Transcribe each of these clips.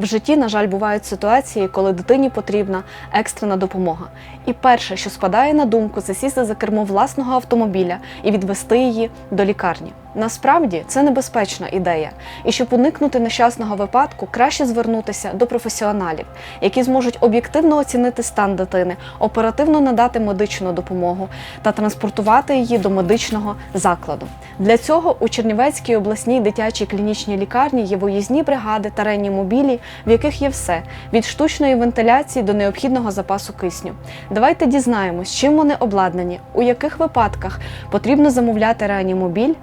В житті, на жаль, бувають ситуації, коли дитині потрібна екстрена допомога. І перше, що спадає на думку, це сісти за кермо власного автомобіля і відвести її до лікарні. Насправді це небезпечна ідея, і щоб уникнути нещасного випадку, краще звернутися до професіоналів, які зможуть об'єктивно оцінити стан дитини, оперативно надати медичну допомогу та транспортувати її до медичного закладу. Для цього у Чернівецькій обласній дитячій клінічній лікарні є виїзні бригади та реанімобілі, в яких є все від штучної вентиляції до необхідного запасу кисню. Давайте дізнаємось, чим вони обладнані, у яких випадках потрібно замовляти реанімобіль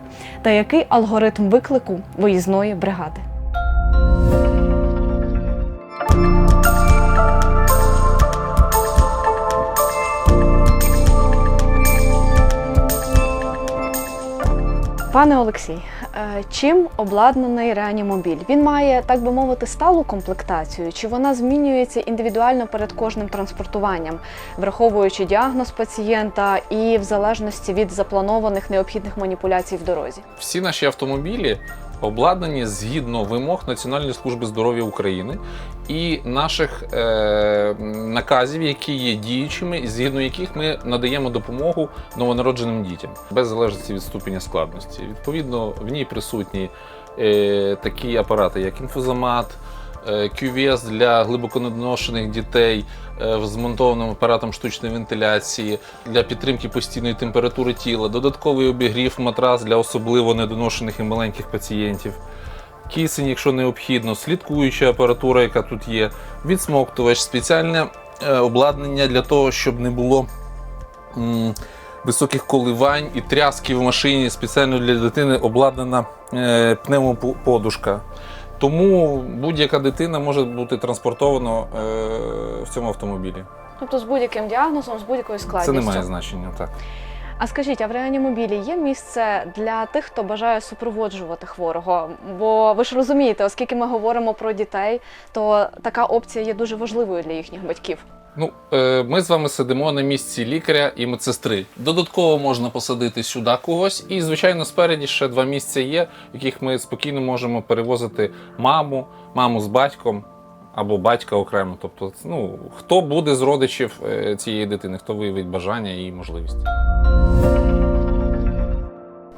та який алгоритм виклику виїзної бригади. Пане Олексій, е, чим обладнаний реанімобіль? Він має, так би мовити, сталу комплектацію, чи вона змінюється індивідуально перед кожним транспортуванням, враховуючи діагноз пацієнта і в залежності від запланованих необхідних маніпуляцій в дорозі? Всі наші автомобілі обладнані згідно вимог Національної служби здоров'я України і наших е, наказів, які є діючими, згідно яких ми надаємо допомогу новонародженим дітям без залежності від ступеня складності. Відповідно, в ній присутні е, такі апарати, як інфузомат. е, QVS для глибоконедоношених дітей е, з змонтованим апаратом штучної вентиляції для підтримки постійної температури тіла, додатковий обігрів матрас для особливо недоношених і маленьких пацієнтів, кисень, якщо необхідно, слідкуюча апаратура, яка тут є, відсмоктувач, спеціальне е, обладнання для того, щоб не було високих коливань і тряски в машині. Спеціально для дитини обладнана е, пневмоподушка. Тому будь-яка дитина може бути транспортована е, в цьому автомобілі. Тобто з будь-яким діагнозом, з будь-якою Це не має значення, так. А скажіть, а в реанімобілі є місце для тих, хто бажає супроводжувати хворого? Бо ви ж розумієте, оскільки ми говоримо про дітей, то така опція є дуже важливою для їхніх батьків. Ну, е, ми з вами сидимо на місці лікаря і медсестри. Додатково можна посадити сюди когось, і, звичайно, спереді ще два місця є, в яких ми спокійно можемо перевозити маму, маму з батьком або батька окремо. Тобто, ну, хто буде з родичів е, цієї дитини, хто виявить бажання і можливість.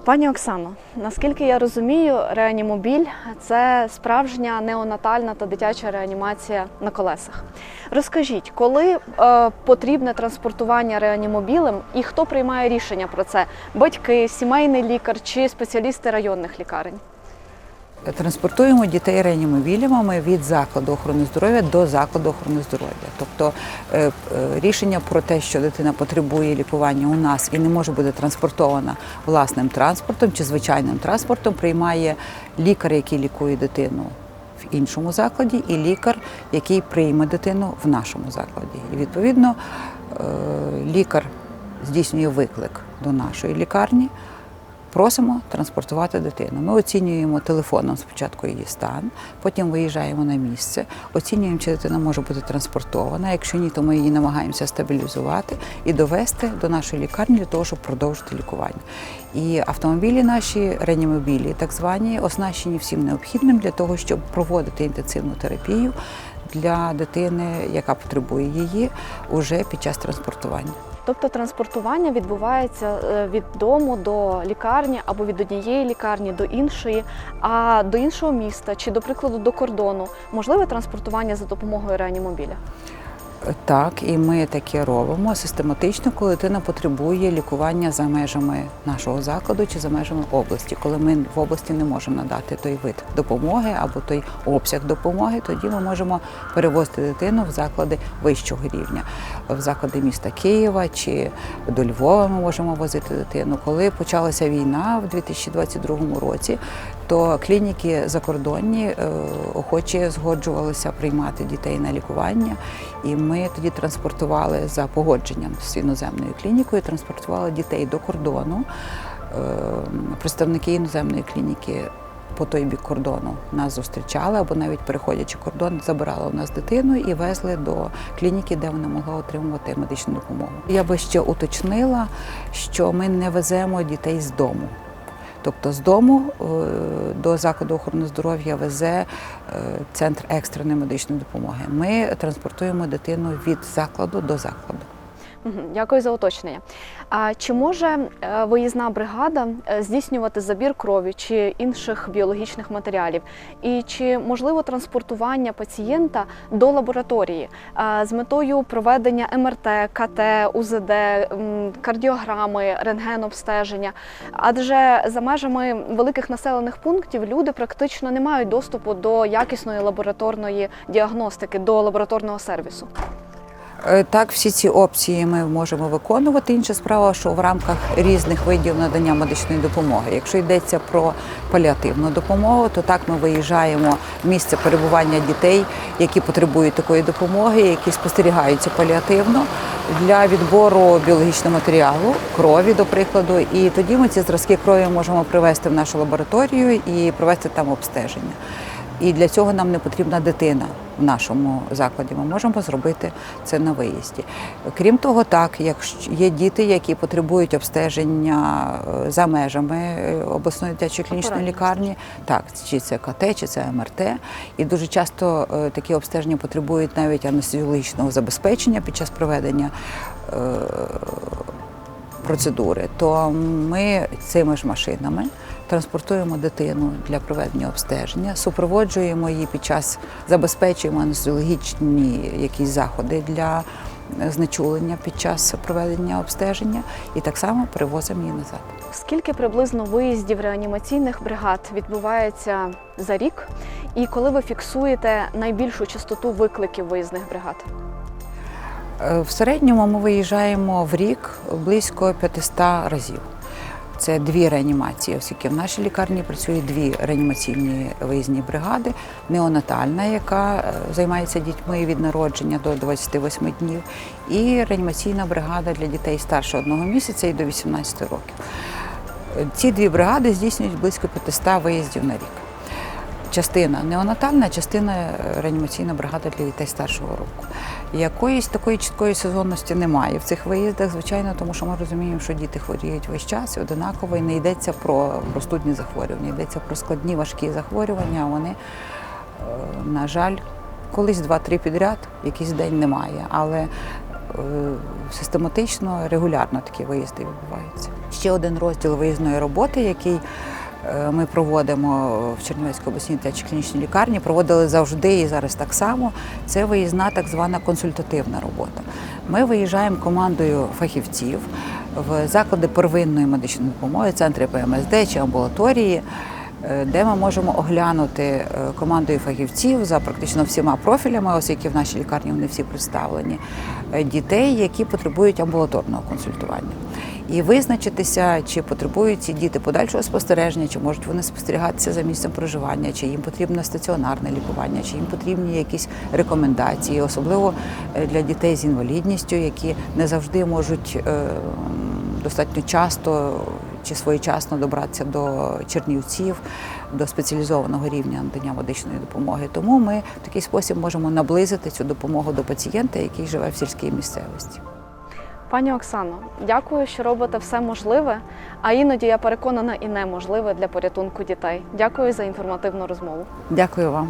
Пані Оксано, наскільки я розумію, реанімобіль це справжня неонатальна та дитяча реанімація на колесах. Розкажіть, коли е, потрібне транспортування реанімобілем і хто приймає рішення про це? Батьки, сімейний лікар чи спеціалісти районних лікарень? Транспортуємо дітей реанімобілями від закладу охорони здоров'я до закладу охорони здоров'я. Тобто е, е, рішення про те, що дитина потребує лікування у нас і не може бути транспортована власним транспортом чи звичайним транспортом, приймає лікар, який лікує дитину в іншому закладі, і лікар, який прийме дитину в нашому закладі. І відповідно е, лікар здійснює виклик до нашої лікарні. Просимо транспортувати дитину. Ми оцінюємо телефоном спочатку її стан, потім виїжджаємо на місце, оцінюємо, чи дитина може бути транспортована. Якщо ні, то ми її намагаємося стабілізувати і довести до нашої лікарні для того, щоб продовжити лікування. І автомобілі наші реанімобілі, так звані, оснащені всім необхідним для того, щоб проводити інтенсивну терапію для дитини, яка потребує її, уже під час транспортування. Тобто транспортування відбувається е, від дому до лікарні або від однієї лікарні до іншої, а до іншого міста чи, до прикладу, до кордону можливе транспортування за допомогою реанімобіля? Так, і ми таке робимо систематично, коли дитина потребує лікування за межами нашого закладу чи за межами області. Коли ми в області не можемо надати той вид допомоги або той обсяг допомоги, тоді ми можемо перевозити дитину в заклади вищого рівня, в заклади міста Києва чи до Львова ми можемо возити дитину. Коли почалася війна в 2022 році, то клініки закордонні е, охоче згоджувалися приймати дітей на лікування. І ми тоді транспортували за погодженням з іноземною клінікою, транспортували дітей до кордону. Е, Представники іноземної клініки по той бік кордону нас зустрічали, або навіть переходячи кордон, забирали у нас дитину і везли до клініки, де вона могла отримувати медичну допомогу. Я би ще уточнила, що ми не веземо дітей з дому. Тобто з дому е, до закладу охорони здоров'я везе е, центр екстреної медичної допомоги. Ми транспортуємо дитину від закладу до закладу. Дякую за уточнення. А чи може е, виїзна бригада е, здійснювати забір крові чи інших біологічних матеріалів? І чи можливо транспортування пацієнта до лабораторії з метою проведення МРТ, КТ, УЗД, кардіограми, рентгенобстеження? Адже за межами великих населених пунктів люди практично не мають доступу до якісної лабораторної діагностики, до лабораторного сервісу. Е, Так, всі ці опції ми можемо виконувати. Інша справа, що в рамках різних видів надання медичної допомоги. Якщо йдеться про паліативну допомогу, то так ми виїжджаємо в місце перебування дітей, які потребують такої допомоги, які спостерігаються паліативно для відбору біологічного матеріалу, крові, до прикладу. І тоді ми ці зразки крові можемо привезти в нашу лабораторію і провести там обстеження. І для цього нам не потрібна дитина в нашому закладі. Ми можемо зробити це на виїзді. Крім того, так, якщо є діти, які потребують обстеження е, за межами е, обласної дитячої клінічної лікарні, так, чи це КТ, чи це МРТ. І дуже часто е, такі обстеження потребують навіть анестезіологічного забезпечення під час проведення процедури, то ми цими ж машинами транспортуємо дитину для проведення обстеження, супроводжуємо її під час забезпечуємо анестезіологічні якісь заходи для е, знечулення під час проведення обстеження і так само перевозимо її назад. Скільки приблизно виїздів реанімаційних бригад відбувається за рік? І коли ви фіксуєте найбільшу частоту викликів виїзних бригад? Е, В середньому ми виїжджаємо в рік близько 500 разів. Це дві реанімації, оскільки в нашій лікарні працюють дві реанімаційні виїзні бригади: неонатальна, яка е, займається дітьми від народження до 28 днів, і реанімаційна бригада для дітей старше одного місяця і до 18 років. Ці дві бригади здійснюють близько 500 виїздів на рік. Частина неонатальна, частина е, реанімаційна бригада для дітей старшого року. Якоїсь такої чіткої сезонності немає в цих виїздах, звичайно, тому що ми розуміємо, що діти хворіють весь час одинаково і не йдеться про простудні захворювання, йдеться про складні важкі захворювання. Вони, е, на жаль, колись два-три підряд, якийсь день немає, але е, систематично, регулярно такі виїзди відбуваються. Ще один розділ виїзної роботи, який ми проводимо в Чернівецькій обласній дитячій клінічній лікарні, проводили завжди і зараз так само. Це виїзна так звана консультативна робота. Ми виїжджаємо командою фахівців в заклади первинної медичної допомоги, центри ПМСД чи амбулаторії. Е, Де ми можемо оглянути е, командою фахівців за практично всіма профілями, оскільки в нашій лікарні вони всі представлені, е, дітей, які потребують амбулаторного консультування. І визначитися, чи потребують ці діти подальшого спостереження, чи можуть вони спостерігатися за місцем проживання, чи їм потрібно стаціонарне лікування, чи їм потрібні якісь рекомендації, особливо для дітей з інвалідністю, які не завжди можуть достатньо часто чи своєчасно добратися до Чернівців, до спеціалізованого рівня надання медичної допомоги. Тому ми в такий спосіб можемо наблизити цю допомогу до пацієнта, який живе в сільській місцевості. Пані Оксано, дякую, що робите все можливе, а іноді я переконана і неможливе для порятунку дітей. Дякую за інформативну розмову. Дякую вам.